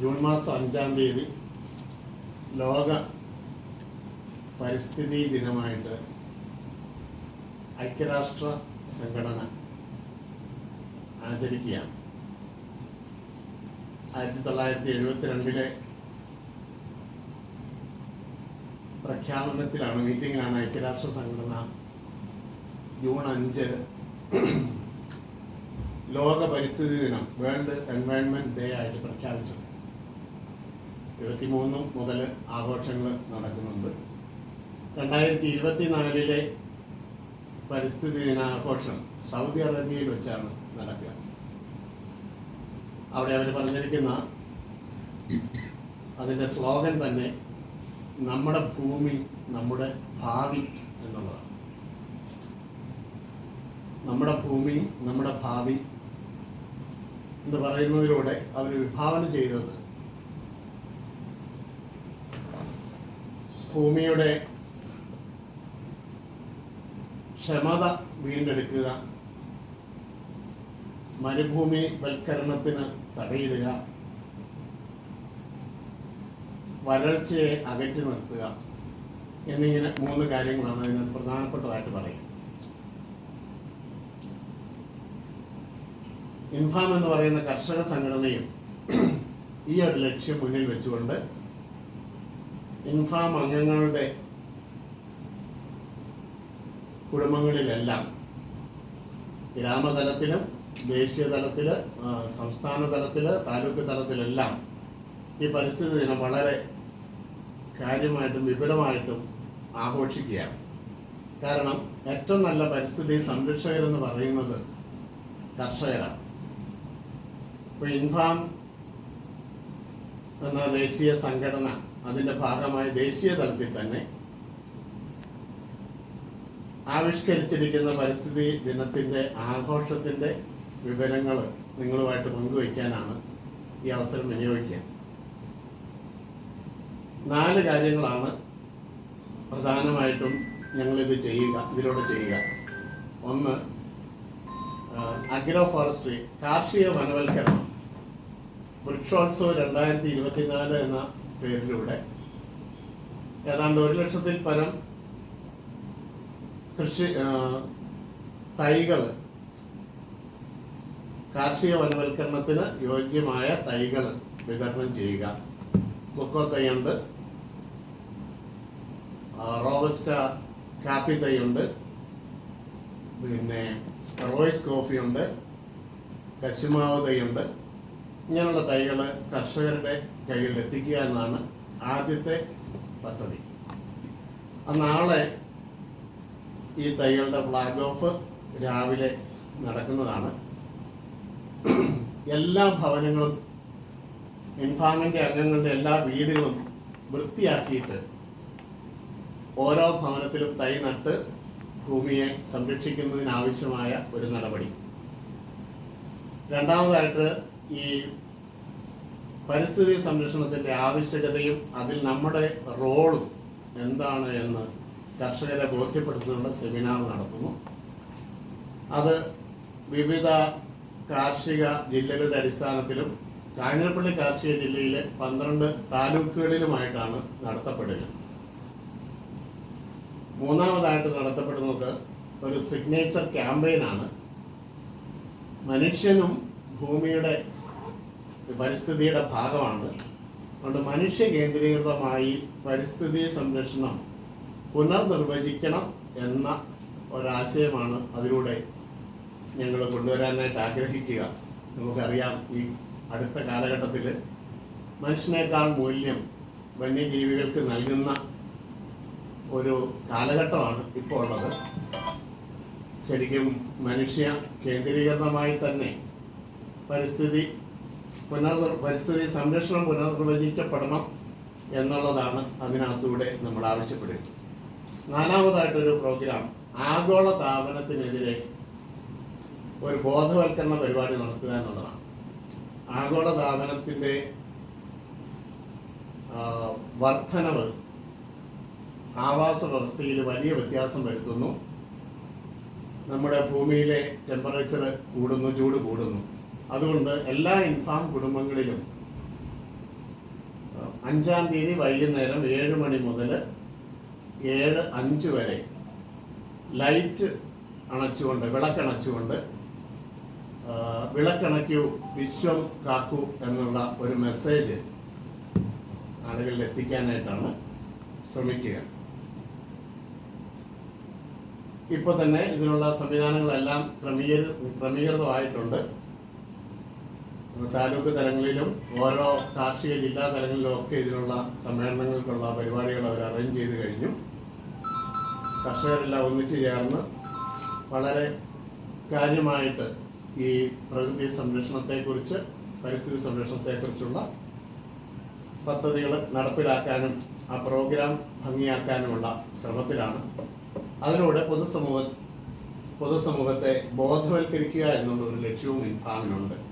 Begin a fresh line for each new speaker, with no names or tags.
June മാസം അഞ്ചാം തീയതി ലോക പരിസ്ഥിതി ദിനമായിട്ട് ഐക്യരാഷ്ട്ര സംഘടന ആചരിക്കുകയാണ്. ആയിരത്തി തൊള്ളായിരത്തി എഴുപത്തിരണ്ടിലെ പ്രഖ്യാപനത്തിലാണ് മീറ്റിംഗിലാണ് ഐക്യരാഷ്ട്ര സംഘടന ജൂൺ അഞ്ച് ലോക പരിസ്ഥിതി ദിനം വേൾഡ് എൻവയൺമെന്റ് ഡേ ആയിട്ട് പ്രഖ്യാപിച്ചത്. എഴുപത്തിമൂന്ന് മുതൽ ആഘോഷങ്ങൾ നടക്കുന്നുണ്ട്. രണ്ടായിരത്തി ഇരുപത്തിനാലിലെ പരിസ്ഥിതി ദിനാഘോഷം സൗദി അറേബ്യയിൽ വെച്ചാണ് നടക്കുക. അവിടെ അവർ പറഞ്ഞിരിക്കുന്ന അതിന്റെ സ്ലോഗൻ തന്നെ നമ്മുടെ ഭൂമി നമ്മുടെ ഭാവി എന്നുള്ളതാണ്. നമ്മുടെ ഭൂമി നമ്മുടെ ഭാവി എന്ന് പറയുന്നതിലൂടെ അവർ വിഭാവനം ചെയ്തത് ഭൂമിയുടെ ക്ഷമത വീണ്ടെടുക്കുക മരുഭൂമി വൽക്കരണത്തിന് തടയിടുക വരൾച്ചയെ അകറ്റി നിർത്തുക എന്നിങ്ങനെ മൂന്ന് കാര്യങ്ങളാണ് അതിനകത്ത് പ്രധാനപ്പെട്ടതായിട്ട് പറയുന്നത്. ഇൻഫാം എന്ന് പറയുന്ന കർഷക സംഘടനയും ഈ ഒരു ലക്ഷ്യം മുന്നിൽ വെച്ചുകൊണ്ട് ഇൻഫാം അംഗങ്ങളുടെ കുടുംബങ്ങളിലെല്ലാം ഗ്രാമതലത്തിലും ദേശീയ തലത്തിൽ സംസ്ഥാന തലത്തിൽ താലൂക്ക് തലത്തിലെല്ലാം ഈ പരിസ്ഥിതി ദിനം വളരെ കാര്യമായിട്ടും വിപുലമായിട്ടും ആഘോഷിക്കുകയാണ്. കാരണം ഏറ്റവും നല്ല പരിസ്ഥിതി സംരക്ഷകരെന്ന് പറയുന്നത് കർഷകരാണ്. ഇപ്പോൾ ഇൻഫാം എന്ന ദേശീയ സംഘടന അതിന്റെ ഭാഗമായ ദേശീയ തലത്തിൽ തന്നെ ആവിഷ്കരിച്ചിരിക്കുന്ന പരിസ്ഥിതി ദിനത്തിന്റെ ആഘോഷത്തിന്റെ വിവരങ്ങൾ നിങ്ങളുമായിട്ട് പങ്കുവയ്ക്കാനാണ് ഈ അവസരം വിനിയോഗിക്കുക. നാല് കാര്യങ്ങളാണ് പ്രധാനമായിട്ടും ഞങ്ങളിത് ചെയ്യുക ഇതിലൂടെ ചെയ്യുക. ഒന്ന് അഗ്രോ ഫോറസ്ട്രി കാർഷിക വനവൽക്കരണം. വൃക്ഷോത്സവ് രണ്ടായിരത്തി ഇരുപത്തിനാല് എന്ന പേരിലൂടെ ഏതാണ്ട് ഒരു ലക്ഷത്തിൽ പരം കൃഷി തൈകൾ കാർഷിക വനവൽക്കരണത്തിന് യോഗ്യമായ തൈകൾ വിതരണം ചെയ്യുക. കൊക്കോ തൈയുണ്ട്. റോബസ്റ്റ കാപ്പി തൈയുണ്ട്. പിന്നെ റോയ്സ് കോഫിയുണ്ട്. കശുമാവ് തൈയുണ്ട്. ഇങ്ങനെയുള്ള തൈകൾ കർഷകരുടെ കയ്യിൽ എത്തിക്കുക എന്നാണ് ആദ്യത്തെ പദ്ധതി. നാളെ ഈ തൈകളുടെ ഫ്ലാഗ് ഓഫ് രാവിലെ നടക്കുന്നതാണ്. എല്ലാ ഭവനങ്ങളും ഇൻഫാമിന്റെ അംഗങ്ങളുടെ എല്ലാ വീടുകളും വൃത്തിയാക്കിയിട്ട് ഓരോ ഭവനത്തിലും തൈ നട്ട് ഭൂമിയെ സംരക്ഷിക്കുന്നതിനാവശ്യമായ ഒരു നടപടി. രണ്ടാമതായിട്ട് ഈ പരിസ്ഥിതി സംരക്ഷണത്തിന്റെ ആവശ്യകതയും അതിൽ നമ്മുടെ റോളും എന്താണ് എന്ന് കർഷകരെ ബോധ്യപ്പെടുത്തുന്നുള്ള സെമിനാർ നടത്തുന്നു അത് വിവിധ കാർഷിക ജില്ലകളുടെ അടിസ്ഥാനത്തിലും കാഞ്ഞിരപ്പള്ളി കാർഷിക ജില്ലയിലെ പന്ത്രണ്ട് താലൂക്കുകളിലുമായിട്ടാണ് നടത്തപ്പെടുക. മൂന്നാമതായിട്ട് നടത്തപ്പെടുന്നത് ഒരു സിഗ്നേച്ചർ ക്യാമ്പയിനാണ് മനുഷ്യനും ഭൂമിയുടെ പരിസ്ഥിതിയുടെ ഭാഗമാണ്. അതുകൊണ്ട് മനുഷ്യ കേന്ദ്രീകൃതമായി പരിസ്ഥിതി സംരക്ഷണം പുനർനിർവചിക്കണം എന്ന ഒരാശയമാണ് അതിലൂടെ ഞങ്ങൾ കൊണ്ടുവരാനായിട്ട് ആഗ്രഹിക്കുക. നമുക്കറിയാം ഈ അടുത്ത കാലഘട്ടത്തിൽ മനുഷ്യനേക്കാൾ മൂല്യം വന്യജീവികൾക്ക് നൽകുന്ന ഒരു കാലഘട്ടമാണ് ഇപ്പോൾ ഉള്ളത്. ശരിക്കും മനുഷ്യ കേന്ദ്രീകൃതമായി തന്നെ പരിസ്ഥിതി പുനർ പരിസ്ഥിതി സംരക്ഷണം പുനർനിർവചിക്കപ്പെടണം എന്നുള്ളതാണ് അതിനകത്തൂടെ നമ്മൾ ആവശ്യപ്പെടുക നാലാമതായിട്ടൊരു പ്രോഗ്രാം ആഗോള താപനത്തിനെതിരെ ഒരു ബോധവൽക്കരണ പരിപാടി നടത്തുക എന്നുള്ളതാണ്. ആഗോള താപനത്തിന്റെ വർധനവ് ആവാസ വ്യവസ്ഥയിൽ വലിയ വ്യത്യാസം വരുത്തുന്നു. നമ്മുടെ ഭൂമിയിലെ ടെമ്പറേച്ചർ കൂടുന്നു ചൂട് കൂടുന്നു. അതുകൊണ്ട് എല്ലാ ഇൻഫാം കുടുംബങ്ങളിലും അഞ്ചാം തീയതി വൈകുന്നേരം ഏഴ് മണി മുതൽ ഏഴ് അഞ്ച് വരെ ലൈറ്റ് അണച്ചുകൊണ്ട് വിളക്കണച്ചുകൊണ്ട് വിളക്കണയ്ക്കൂ വിശ്വം കാക്കൂ എന്നുള്ള ഒരു മെസ്സേജ് ആളുകളിൽ എത്തിക്കാനായിട്ടാണ് ശ്രമിക്കുക. ഇപ്പോൾ തന്നെ ഇതിനുള്ള സംവിധാനങ്ങളെല്ലാം ക്രമീകരി ക്രമീകൃതമായിട്ടുണ്ട്. താലൂക്ക് തലങ്ങളിലും ഓരോ കാർഷിക ജില്ലാ തലങ്ങളിലും ഒക്കെ ഇതിനുള്ള സമ്മേളനങ്ങൾക്കുള്ള പരിപാടികൾ അവർ അറേഞ്ച് ചെയ്ത് കഴിഞ്ഞു. കർഷകരെല്ലാം ഒന്നിച്ചു ചേർന്ന് വളരെ കാര്യമായിട്ട് ഈ പ്രകൃതി സംരക്ഷണത്തെക്കുറിച്ച് പരിസ്ഥിതി സംരക്ഷണത്തെക്കുറിച്ചുള്ള പദ്ധതികൾ നടപ്പിലാക്കാനും ആ പ്രോഗ്രാം ഭംഗിയാക്കാനുമുള്ള ശ്രമത്തിലാണ്. അതിലൂടെ പൊതുസമൂഹ പൊതുസമൂഹത്തെ ബോധവൽക്കരിക്കുക എന്നുള്ള ഒരു ലക്ഷ്യവും ഇൻഫാമിനുണ്ട്